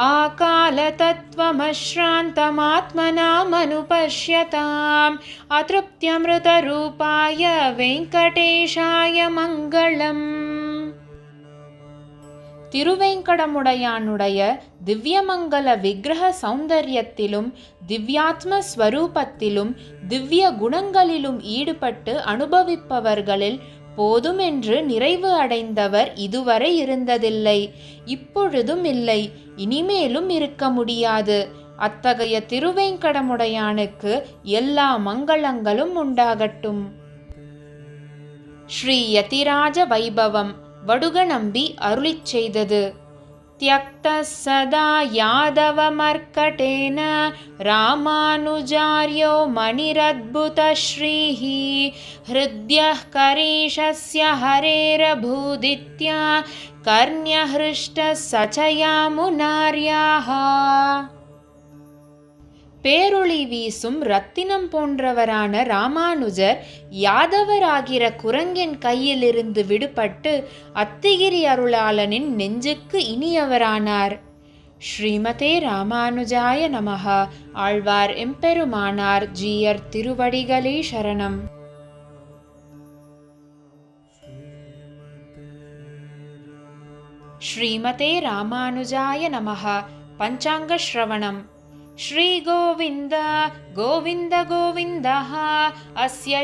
आकालतत्त्वमश्रान्तमात्मनामनुपश्यताम् अतृप्त्यमृतरूपाय வெங்கடேஷாய மங்களம் திருவேங்கடமுடையானுடைய திவ்யமங்கல விக்கிரக சௌந்தரியத்திலும் திவ்யாத்ம ஸ்வரூபத்திலும் திவ்ய குணங்களிலும் ஈடுபட்டு அனுபவிப்பவர்களில் போதுமென்று நிறைவு அடைந்தவர் இதுவரை இருந்ததில்லை. இப்பொழுதும் இல்லை. இனிமேலும் இருக்க முடியாது. அத்தகைய திருவேங்கடமுடையானுக்கு எல்லா மங்களங்களும் உண்டாகட்டும். ஸ்ரீ யதிராஜ வைபவம். வடுக நம்பி அருளிச் செய்தது. त्यक्तः सदा यादवमर्कटेन रामानुजार्यो मणिरद्भुतश्रीः हृद्यः करीशस्य हरेरभूदित्या कर्ण्यहृष्टः स च यामुनार्याः பேரொளி வீசும் ரத்தினம் போன்றவரான ராமானுஜர் யாதவராகிற குரங்கின் கையிலிருந்து விடுபட்டு அத்திகிரி அருளாளனின் நெஞ்சுக்கு இனியவரானார். ஸ்ரீமதே ராமானுஜாய நமகா ஆழ்வார் எம்பெருமானார் ஜீயர் திருவடிகளே சரணம். ஸ்ரீமதே ராமானுஜாய நமஹா. பஞ்சாங்க ஸ்ரவணம். श्रीगोविन्द गोविन्द गोविन्दः अस्य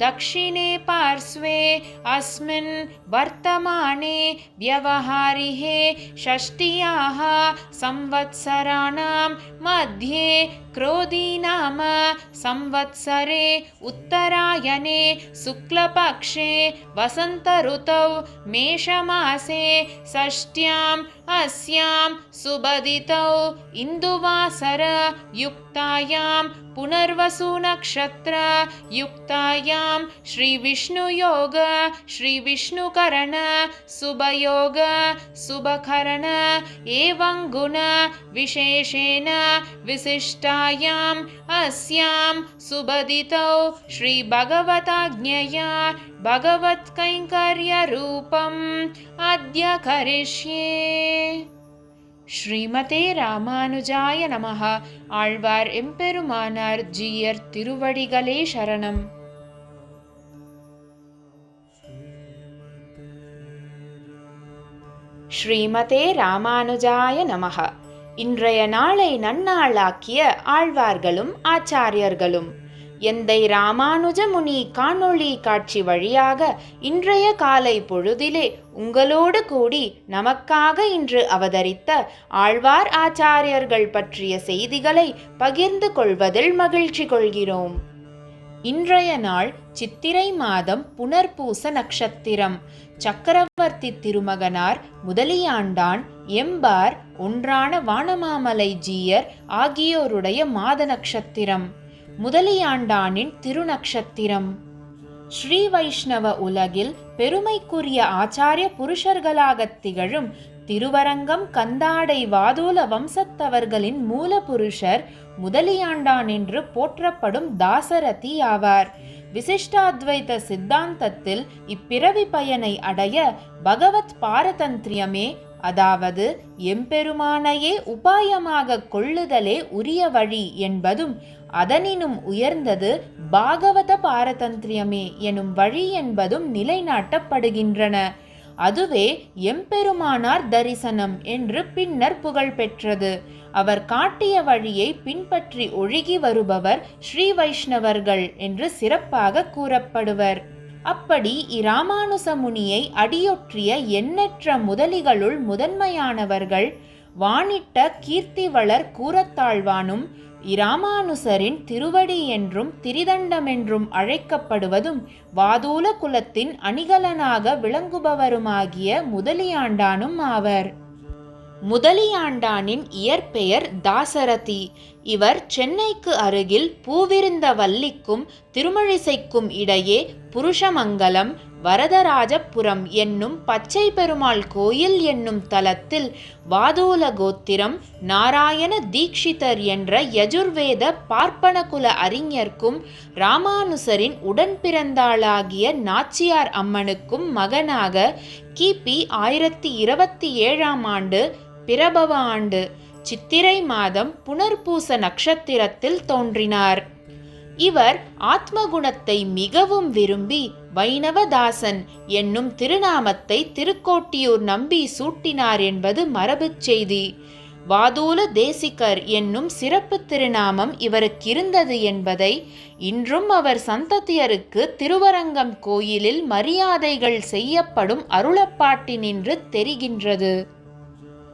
दक्षिणे पार्श्वे अस्मिन् वर्तमाने व्यवहारिहे षष्ट्याः संवत्सराणां मध्ये क्रोधीनाम संवत्सरे उत्तरायणे शुक्लपक्षे वसन्तऋतौ मेषमासे षष्ट्याम् अस्यां सुबदितौ इन्दुवासरयुक्तायां पुनर्वसुनक्षत्र युक्तायां श्रीविष्णुयोग श्रीविष्णुकरण शुभयोग शुभकरण एवं गुण विशेषेण विशिष्टायाम् अस्यां सुबदितौ श्रीभगवताज्ञया भगवत्कैङ्कर्यरूपम् अद्य करिष्ये ஸ்ரீமதே ராமானுஜாய நமஹ ஆழ்வார் எம்பெருமானார் ஜீயர் திருவடிகளே சரணம் ஸ்ரீமதே ராமானுஜாய நமக. இன்றைய நாளை நன்னாளாக்கிய ஆழ்வார்களும் ஆச்சாரியர்களும். எந்தை ராமானுஜ முனி காணொளி காட்சி வழியாக இன்றைய காலை பொழுதிலே உங்களோடு கூடி நமக்காக இன்று அவதரித்த ஆழ்வார் ஆச்சாரியர்கள் பற்றிய செய்திகளை பகிர்ந்து கொள்வதில் மகிழ்ச்சி கொள்கிறோம். இன்றைய நாள் சித்திரை மாதம் புனர்பூச நட்சத்திரம். சக்கரவர்த்தி திருமகனார் முதலியாண்டான் எம்பார் ஒன்றான வானமாமலை ஜீயர் ஆகியோருடைய மாத நட்சத்திரம் முதலியாண்டானின் திருநக்ஷத்திரம். ஸ்ரீ வைஷ்ணவ உலகில் பெருமைக்குரிய ஆச்சாரிய புருஷர்களாகத் திகழும் திருவரங்கம் கந்தாடை வாதூல வம்சத்தவர்களின் மூல புருஷர் முதலியாண்டான் என்று போற்றப்படும் தாசரதி ஆவார். விசிஷ்டாத்வைத சித்தாந்தத்தில் இப்பிறவி பயனை அடைய பகவத் பாரதந்திரியமே அதாவது எம்பெருமானையே உபாயமாக கொள்ளுதலே உரிய வழி என்பதும் அதனினும் உயர்ந்தது பாகவத பாரதந்திரியமே எனும் வழி என்பதும் நிலைநாட்டப்படுகின்றன. அதுவே எம்பெருமானார் தரிசனம் என்று பின்னர் புகழ் பெற்றது அவர் காட்டிய வழியை பின்பற்றி ஒழுகி வருபவர் ஸ்ரீ வைஷ்ணவர்கள் என்று சிறப்பாக கூறப்படுவர். அப்படி இராமானுச முனியை அடியொற்றிய எண்ணற்ற முதலிகளுள் முதன்மையானவர்கள் வானிட்ட கீர்த்திவளர் கூறத்தாழ்வானும் இராமானுசரின் திருவடி என்றும் திரிதண்டமென்றும் அழைக்கப்படுவதும் வாதூல குலத்தின் அணிகலனாக விளங்குபவருமாகிய முதலியாண்டானும் ஆவர். முதலியாண்டானின் இயற்பெயர் தாசரதி. இவர் சென்னைக்கு அருகில் பூவிருந்தவல்லிக்கும் திருமழிசைக்கும் இடையே புருஷமங்கலம் வரதராஜபுரம் என்னும் பச்சை பெருமாள் கோயில் என்னும் தலத்தில் வாதூல கோத்திரம் நாராயண தீக்ஷிதர் என்ற யஜுர்வேத பார்ப்பனகுல அறிஞர்க்கும் ராமானுசரின் உடன்பிறந்தாளாகிய நாச்சியார் அம்மனுக்கும் மகனாக கிபி ஆயிரத்தி இருபத்தி ஏழாம் ஆண்டு பிரபவ ஆண்டு. சித்திரை மாதம் புனர்பூச நட்சத்திரத்தில் தோன்றினார். இவர் ஆத்மகுணத்தை மிகவும் விரும்பி வைணவதாசன் என்னும் திருநாமத்தை திருக்கோட்டியூர் நம்பி சூட்டினார் என்பது மரபுச் செய்தி. வாதூல தேசிகர் என்னும் சிறப்பு திருநாமம் இவருக்கு இருந்தது என்பதை இன்றும் அவர் சந்ததியருக்கு திருவரங்கம் கோயிலில் மரியாதைகள் செய்யப்படும் அருளப்பாட்டினின்று தெரிகின்றது.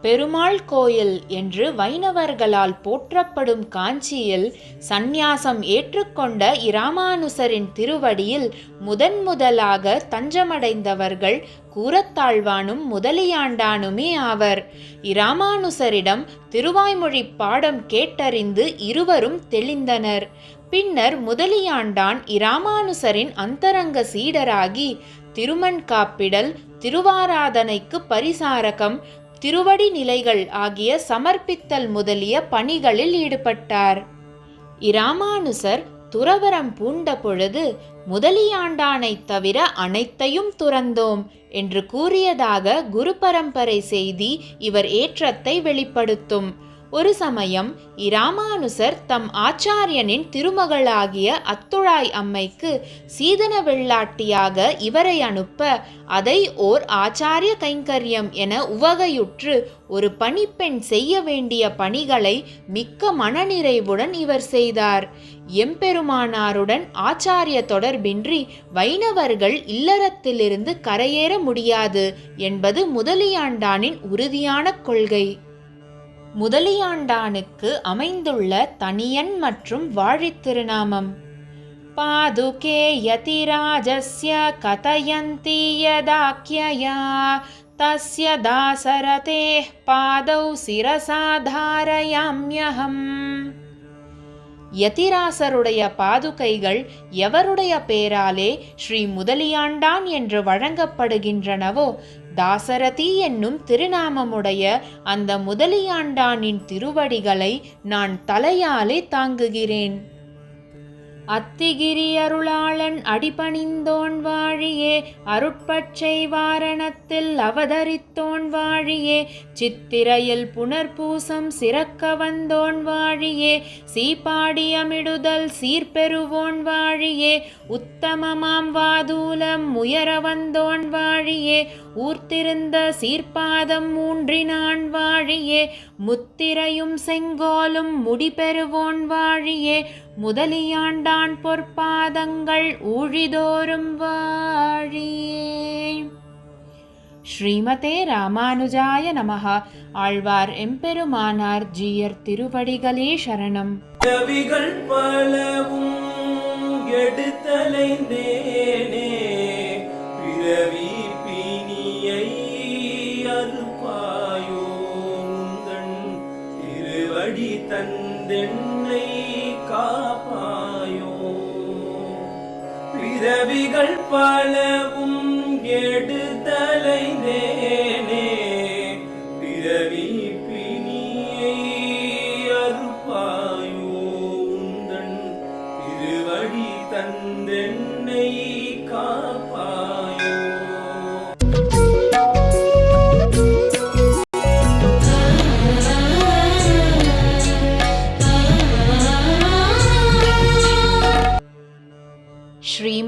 பெருமாள் கோயில் என்று வைணவர்களால் போற்றப்படும் காஞ்சியில் சந்நியாசம் ஏற்றுக்கொண்ட இராமானுசரின் திருவடியில் முதன் முதலாக தஞ்சமடைந்தவர்கள் கூரத்தாழ்வானும் முதலியாண்டானுமே ஆவர். இராமானுசரிடம் திருவாய்மொழி பாடம் கேட்டறிந்து இருவரும் தெளிந்தனர். பின்னர் முதலியாண்டான் இராமானுசரின் அந்தரங்க சீடராகி திருமண் காப்பிடல் திருவாராதனைக்கு பரிசாரகம் திருவடி நிலைகள் ஆகிய சமர்ப்பித்தல் முதலிய பணிகளில் ஈடுபட்டார். இராமானுசர் துறவரம் பூண்ட பொழுது முதலியாண்டானைத் தவிர அனைத்தையும் துறந்தோம் என்று கூறியதாக குரு பரம்பரை செய்தி இவர் ஏற்றத்தை வெளிப்படுத்தும். ஒரு சமயம் இராமானுசர் தம் ஆச்சாரியனின் திருமகளாகிய அத்துழாய் அம்மைக்கு சீதன வெள்ளாட்டியாக இவரை அனுப்ப அதை ஓர் ஆச்சாரிய கைங்கரியம் என உவகையுற்று ஒரு பணிப்பெண் செய்ய வேண்டிய பணிகளை மிக்க மனநிறைவுடன் இவர் செய்தார். எம்பெருமானாருடன் ஆச்சாரிய தொடர்பின்றி வைணவர்கள் இல்லறத்திலிருந்து கரையேற முடியாது என்பது முதலியாண்டானின் உறுதியான கொள்கை. முதலியாண்டானுக்கு அமைந்துள்ள தனியன் மற்றும் வாழித் திருநாமம். பாதுகே யதிராஜஸ்ய கதயந்தி யதாக்கியயா தஸ்ய தாசரதே பாதௌ சிரசாதாரயம்யஹம். யதிராசருடைய பாதுகைகள் எவருடைய பேராலே ஸ்ரீ முதலியாண்டான் என்று வழங்கப்படுகின்றனவோ தாசரதி என்னும் திருநாமமுடைய அந்த முதலியாண்டானின் திருவடிகளை நான் தலையாலே தாங்குகிறேன். அத்திகிரி அருளாளன் அடிபணிந்தோன் வாழியே அருட்பச்சை வாரணத்தில் அவதரித்தோன் வாழியே சித்திரையில் புனர்பூசம் சிறக்க வந்தோன் வாழியே சீப்பாடியமிடுதல் சீர்பெறுவோன் வாழியே உத்தமமாம் வாதூலம் உயர வந்தோன் வாழியே ஊர்த்திருந்த சீர்பாதம் மூன்றினான் வாழியே முத்திரையும் செங்கோலும் முடிபெறுவோன் வாழியே. முதலியாண்டான் பொற்பாதங்கள் ஊழிதோறும் வாழியே. ஸ்ரீமதே ராமானுஜாய நமः ஆழ்வார் எம்பெருமானார் ஜீயர் திருவடிகளே சரணம். கவிகள் பலவும் எடுத்தலைந்தேனே. தென்னை காப்பாயோ பிறவிகள் பலவும் எடுத்தலைந்தேனே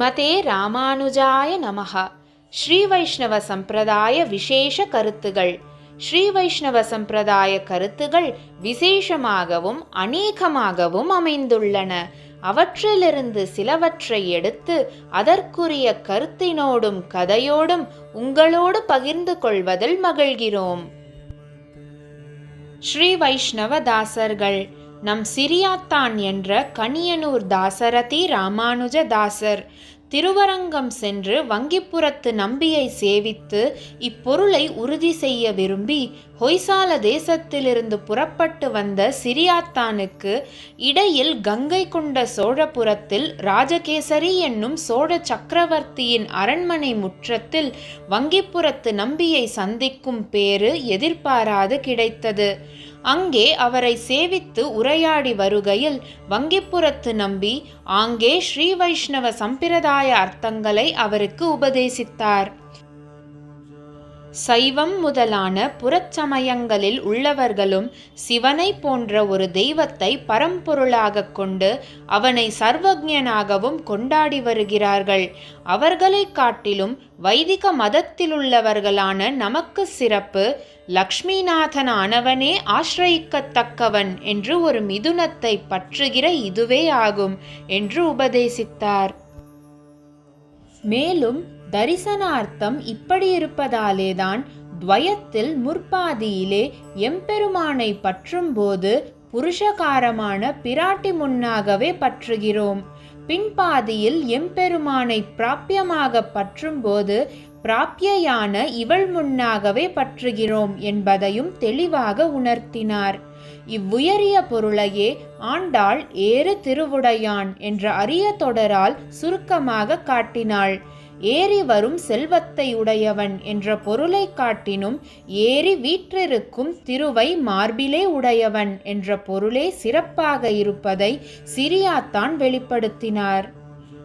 ஸ்ரீமதே ராமானுஜாய நமகா ஸ்ரீ வைஷ்ணவ சம்பிரதாய விசேஷ கருத்துகள். ஸ்ரீ வைஷ்ணவ சம்பிரதாய கருத்துகள் விசேஷமாகவும் அநேகமாகவும் அமைந்துள்ளன. அவற்றிலிருந்து சிலவற்றை எடுத்து அதற்குரிய கருத்தினோடும் கதையோடும் உங்களோடு பகிர்ந்து கொள்வதில் மகிழ்கிறோம். ஸ்ரீ வைஷ்ணவ தாசர்கள். நம் சிரியாத்தான் என்ற கனியனூர் தாசரதி ராமானுஜ தாசர். திருவரங்கம் சென்று வங்கிப்புறத்து நம்பியை சேவித்து இப்பொருளை உறுதி செய்ய விரும்பி ஹொய்சால தேசத்திலிருந்து புறப்பட்டு வந்த சிரியாத்தானுக்கு இடையில் கங்கை கொண்ட சோழபுரத்தில் ராஜகேசரி என்னும் சோழ சக்கரவர்த்தியின் அரண்மனை முற்றத்தில் வங்கிப்புறத்து நம்பியை சந்திக்கும் பேறு எதிர்பாராது கிடைத்தது. அங்கே அவரை சேவித்து உரையாடி வருகையில் வங்கிப்புறத்து நம்பி ஆங்கே ஸ்ரீ வைஷ்ணவ சம்பிரதாய அர்த்தங்களை அவருக்கு உபதேசித்தார். சைவம் முதலான புறச்சமயங்களில் உள்ளவர்களும் சிவனை போன்ற ஒரு தெய்வத்தை பரம்பொருளாக கொண்டு அவனை சர்வஜனாகவும் கொண்டாடி வருகிறார்கள். அவர்களைக் காட்டிலும் வைதிக மதத்திலுள்ளவர்களான நமக்கு சிறப்பு லக்ஷ்மிநாதனானவனே ஆசிரயிக்கத்தக்கவன் என்று ஒரு மிதுனத்தை பற்றுகிற இதுவே ஆகும் என்று உபதேசித்தார். மேலும் தரிசனார்த்தம் இப்படி இருப்பதாலேதான் துவயத்தில் முற்பாதியிலே எம்பெருமானை பற்றும்போது புருஷகாரமான பிராட்டி முன்னாகவே பற்றுகிறோம். பின்பாதியில் எம்பெருமானை பிராப்பியமாக பற்றும்போது பிராப்பியான இவள் முன்னாகவே பற்றுகிறோம் என்பதையும் தெளிவாக உணர்த்தினார். இவ்வுயரிய பொருளையே ஆண்டாள் ஏறு திருவுடையான் என்ற அரிய தொடரால் சுருக்கமாக காட்டினாள். ஏறி வரும் செல்வத்தை உடையவன் என்ற பொருளை காட்டினும் ஏறி வீற்றிருக்கும் திருவை மார்பிலே உடையவன் என்ற பொருளே சிறப்பாக இருப்பதை சிரியாத்தான் வெளிப்படுத்தினார்.